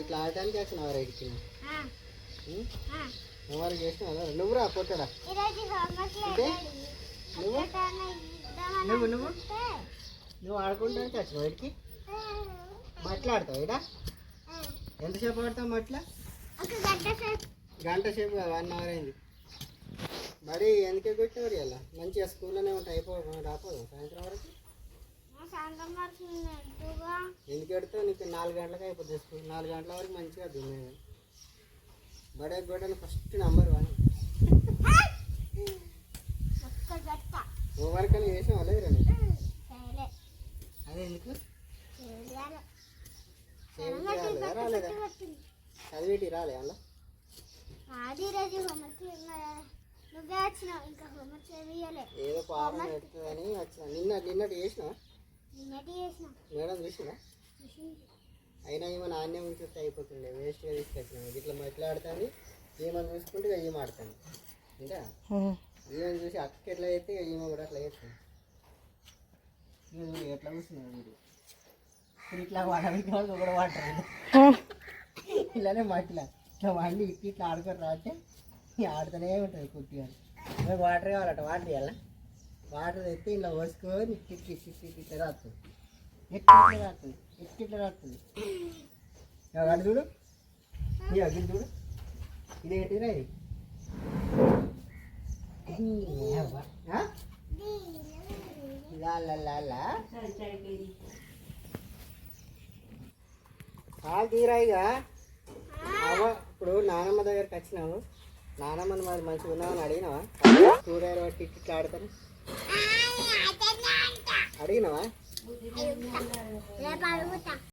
ఇట్లా ఆడటానికి వచ్చినావు రైడ్కి హోంవర్క్ చేసినావు నువ్వు రా పొట్టడా అంటే? నువ్వు? నువ్వు నువ్వు? నువ్వు ఆడుకుంటానికి వచ్చినావు రైడ్కి మాట్లాడతావు ఇడా ఎంతసేపు ఆడతావు మట్లా? గంట సేపు. కాదు వన్ అవర్ అయింది. మరి ఎందుకే కొట్టినారు ఇలా మంచిగా స్కూల్లోనే ఉంటాయి అయిపో రాపోదు సాయంత్రం వరకు? ఎందుకు పెడతావు నీకు నాలుగు గంటలకు అయిపోతుంది స్కూల్? నాలుగు గంటల వరకు మంచిగా దున్నేది బడే గొడవలు ఫస్ట్ నెంబర్ వన్. హోంవర్క్ అని చేసాం లేదు రండి అదే ఎందుకు? రాలేదా? చదివేటి రాలే అలా ఏదో పాపం పెడుతుందని వచ్చిన. నిన్న నిన్నటి చేసిన. మేడం చూసినా అయినా ఏమో నాణ్యం ఉంచితే అయిపోతుండే. వేస్ట్గా తీసుకొచ్చినా. ఇట్లా మాట్లాడుతాను ఈమెను చూసుకుంటే ఇక ఈమె ఆడతాను ఇంకా ఈమెను చూసి అక్క ఎట్లా అయితే ఇక ఈమె కూడా అట్లా చేస్తాను చూడు ఎట్లా కూర్చున్నాడు వీడు. ఇప్పుడు ఇట్లా వాడడానికి కూడా వాడతాడు ఇలానే మట్టిలా ఇట్లా వండి ఇట్లా ఇట్లా ఆడుకొని రాస్తే ఇక ఆడుతూనే ఉంటుంది కుట్టిగా మేము వాటర్ కావాలట వాటర్ ఇవ్వాలా? వాటర్ తెస్తే ఇలా పోసుకొని ఇట్టి ఇట్టి ఇట్టి ఇట్టి ఇట్లా రాస్తుంది ఎట్టి రాస్తుంది ఎట్టి ఇట్లా రాస్తుంది అటు చూడు ఇక అది చూడు ఇది ఏంటిరా ఇది ఇది అవ్వ. ఆ? పాలు తీరాయిగా అవ్వ ఇప్పుడు నానమ్మ దగ్గరికి వచ్చినాము నానమ్మని మరి మంచిగా ఉన్నామని అడిగినావా చూడారు బట్టి ఇట్టి అడిగినావా ఆడతాను అడిగినావా రేపు అడుగుతా